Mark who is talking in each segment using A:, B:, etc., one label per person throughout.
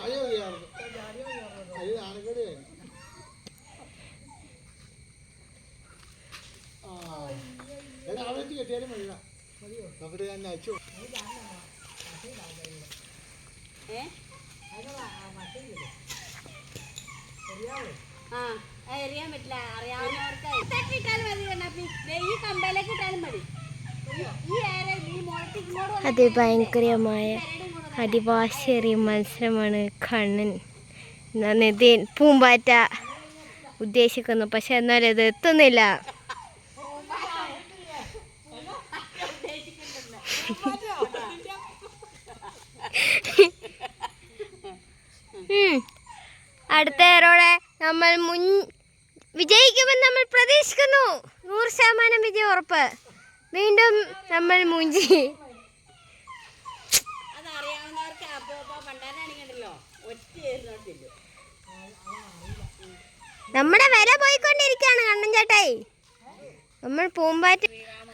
A: ചായ മതിയായിരുന്നു അത് നാണക്കേട് ആ എടാ അവിടെ വെച്ച് കെട്ടിയാലും മതിയാ അവിടെ ഞാൻ അയച്ചു?
B: ആ എറിയാൻ പറ്റില്ല. അറിയാവുന്നവർക്ക് ഇട്ടാലും മതി കണ്ണാപ്പി. ഈ കമ്പയിലേക്ക് ഇട്ടാലും മതി. ഈ- ഈ ഏറെ ഈ മുളത്ത് ഇങ്ങോട്ട് വന്ന്
C: അതിഭയങ്കരമായ അതിവാശേറിയ മത്സരമാണ് കണ്ണൻ. നിതിൻ പൂമ്പാറ്റ ഉദ്ദേശിക്കുന്നു. പക്ഷെ എന്നാലത് എത്തുന്നില്ല. അടുത്ത ഏറോടെ നമ്മൾ മുൻ വിജയിക്കുമെന്ന് നമ്മൾ പ്രതീക്ഷിക്കുന്നു. നൂറ് ശതമാനം വിജയം ഉറപ്പ്. വീണ്ടും നമ്മൾ മുഞ്ചി
B: അത് അറിയാവുന്നവർക്ക് ഒറ്റ ഏറിനോട്ടില്ല.
C: നമ്മുടെ വില പോയിക്കൊണ്ടിരിക്കുകയാണ് കണ്ണൻ ചേട്ടായി. നമ്മൾ പൂമ്പാറ്റ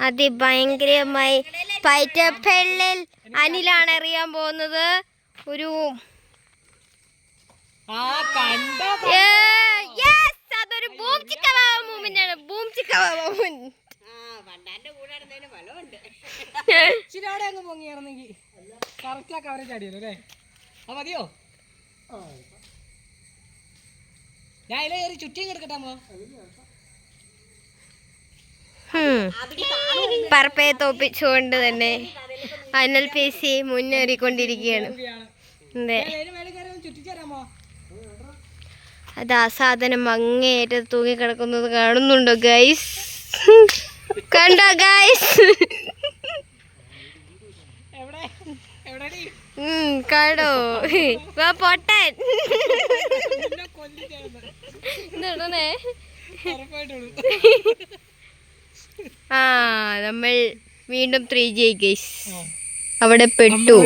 C: അതിഭയങ്കരമായി പൈറ്റപ്പെള്ളിൽ അനിലാണ് എറിയാൻ പോകുന്നത്. ഒരു അതൊരു ബൂം ചിക്ക മൂമെന്റ് ബൂം ചിക്ക മൂമെന്റ്
D: ഇച്ചിരി അവിടെ അങ്ങ് പൊങ്ങിയായിരുന്നെങ്കിൽ കറക്റ്റ് ആ കവറേജ് അടിയല്ലോ? അത് മതിയോ ഞാൻ അതിലെ കയറി ചുറ്റിയും കിടക്കട്ടാമോ
C: പറപ്പയെ തോപ്പിച്ചുകൊണ്ട് തന്നെ അനൽ പി സി മുന്നേറിക്കൊണ്ടിരിക്കുകയാണ്. അതെ. അത് ആ സാധനം അങ്ങേയറ്റത്ത് തൂങ്ങിക്കിടക്കുന്നത് കാണുന്നുണ്ടോ ഗൈസ് കണ്ടോ ഗൈസ് കണ്ടോ വാ പൊട്ടൻ. എന്താണേ ആ നമ്മൾ വീണ്ടും ത്രീ ജി ഗൈസ് അവിടെ പെട്ടു.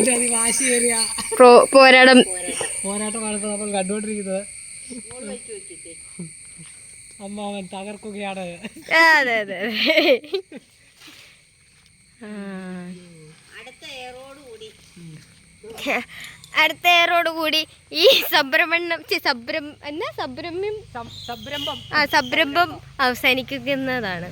C: പോരാടം.
D: പോരാട്ടമാണ് നമ്മൾ കണ്ടുകൊണ്ടിരിക്കുന്നത് അമ്മ അവൻ തകർക്കുകയാണ്
C: അതെ അതെ അതെ. ആ.
B: അടുത്ത ഏറോട് കൂടി
C: അടുത്ത ഏറോട് കൂടി ഈ സംരംഭം ഛെ, സംരം എന്നാ സംരംഭം
D: സംരംഭം
C: ആ സംരംഭം അവസാനിക്കുന്നതാണ്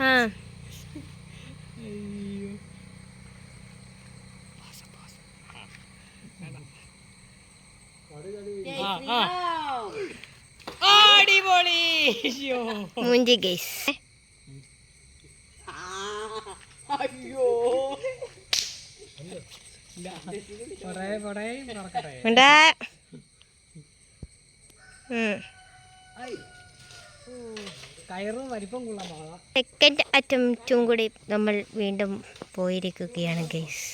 C: ആ.
D: അയ്യോ. ആ, ആ. അടിപൊളി. അയ്യോ.
C: മൂഞ്ചി ഗൈസ്. ഉണ്ടാ സെക്കൻഡ് അറ്റംപ്റ്റും കൂടി നമ്മൾ വീണ്ടും പോയിരിക്കുകയാണ് ഗൈസ്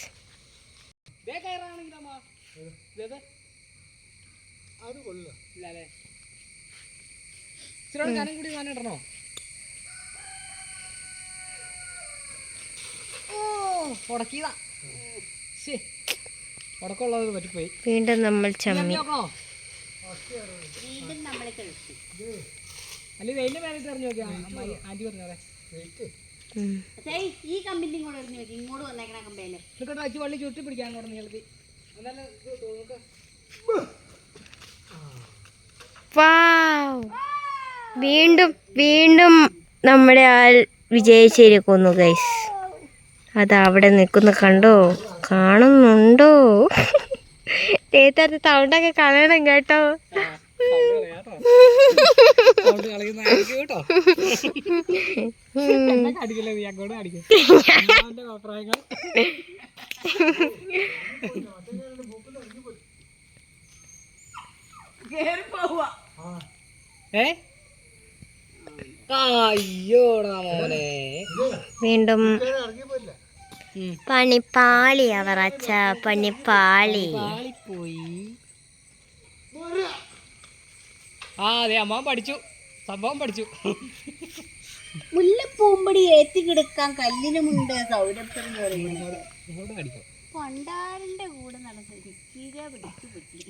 D: ഓ ഉടക്കിയതാ
C: വീണ്ടും നമ്മൾ ചമ്മി.
B: ഈ കമ്പിന്റെ ഇങ്ങോട്ട് എറിഞ്ഞു നോക്കി ഇങ്ങോട്ട് വന്നേക്കണ
D: കമ്പയിൽ. വള്ളി പിടിക്കാൻ നീളത്തി.
C: വീണ്ടും വീണ്ടും നമ്മുടെ ആൾ വിജയിച്ചിരിക്കുന്നു ഗൈസ് അത് അവിടെ നിൽക്കുന്ന കണ്ടോ? കാണുന്നുണ്ടോ? തേത്തത് സൗണ്ടൊക്കെ കളയണം കേട്ടോ. വീണ്ടും പണിപ്പാളി അവറച്ച അച്ഛ പണിപ്പാളി
D: പോയി ആ അതെ അമ്മ പഠിച്ചു. സംഭവം പഠിച്ചു.
B: മുല്ലപ്പൂമ്പടി ഏറ്റി കിടക്കാൻ കല്ലിനുമുണ്ട് സൗരഭ്യം പണ്ടാരന്റെ കൂടെ നടന്ന് കിഴ പിടിച്ചു പറ്റി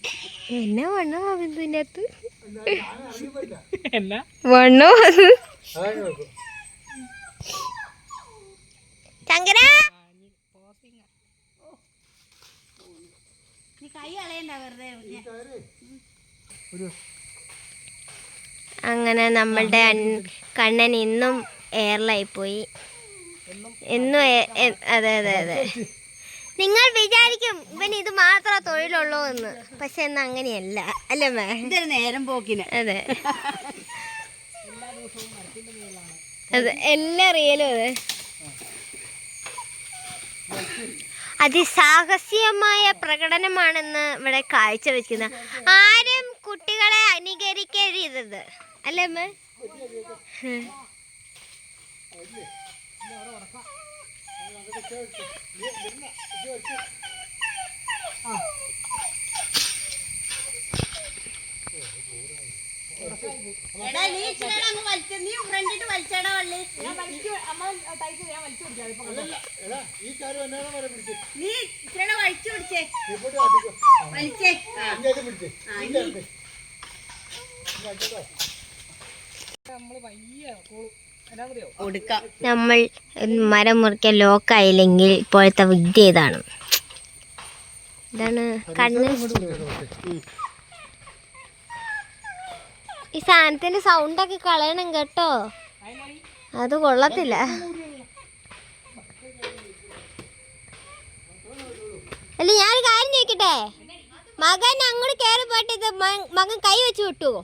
C: എന്നാ വണ്ണോ ഇതിന്റെ അകത്ത്
D: എന്നാ?
C: വണ്ണോ അത്?
A: അതാണ്
C: ഓ
B: നീ കൈ കളയണ്ട വെറുതെ
C: അങ്ങനെ നമ്മളുടെ കണ്ണൻ ഇന്നും എയറിലായി പോയി എന്നും അതെ അതെ അതെ. നിങ്ങൾ വിചാരിക്കും ഇവൻ ഇത് മാത്രമേ തൊഴിലുള്ളൂ എന്ന്. പക്ഷെ എന്നാ അങ്ങനെയല്ല. അല്ലേ മേ?
B: നേരം പോക്കിന്.
C: അതെ. അതെ എല്ലാ റിയലും അതെ. അതിസാഹസികമായ പ്രകടനമാണെന്ന് ഇവിടെ കാഴ്ചവെക്കുന്നത് ആരും കുട്ടികളെ അനുകരിക്കരുത്. അല്ലേ അമ്മ?
B: എടാ
C: നമ്മൾ മരം മുറിക്കാൻ ലോക്കായില്ലെങ്കിൽ ഇപ്പോഴത്തെ വിദ്യ ഇതാണ്. ഇതാണ് കണ്ണ്. ഈ സാധനത്തിന്റെ സൗണ്ടൊക്കെ കളയണം കേട്ടോ. അത് കൊള്ളത്തില്ല. അല്ല ഞാനൊരു കാര്യം ചോദിക്കട്ടെ? മകൻ അങ്ങോട്ട് കയറി പോയിട്ട് ഇത് മകൻ കൈ വെച്ച് വിട്ടുവോ?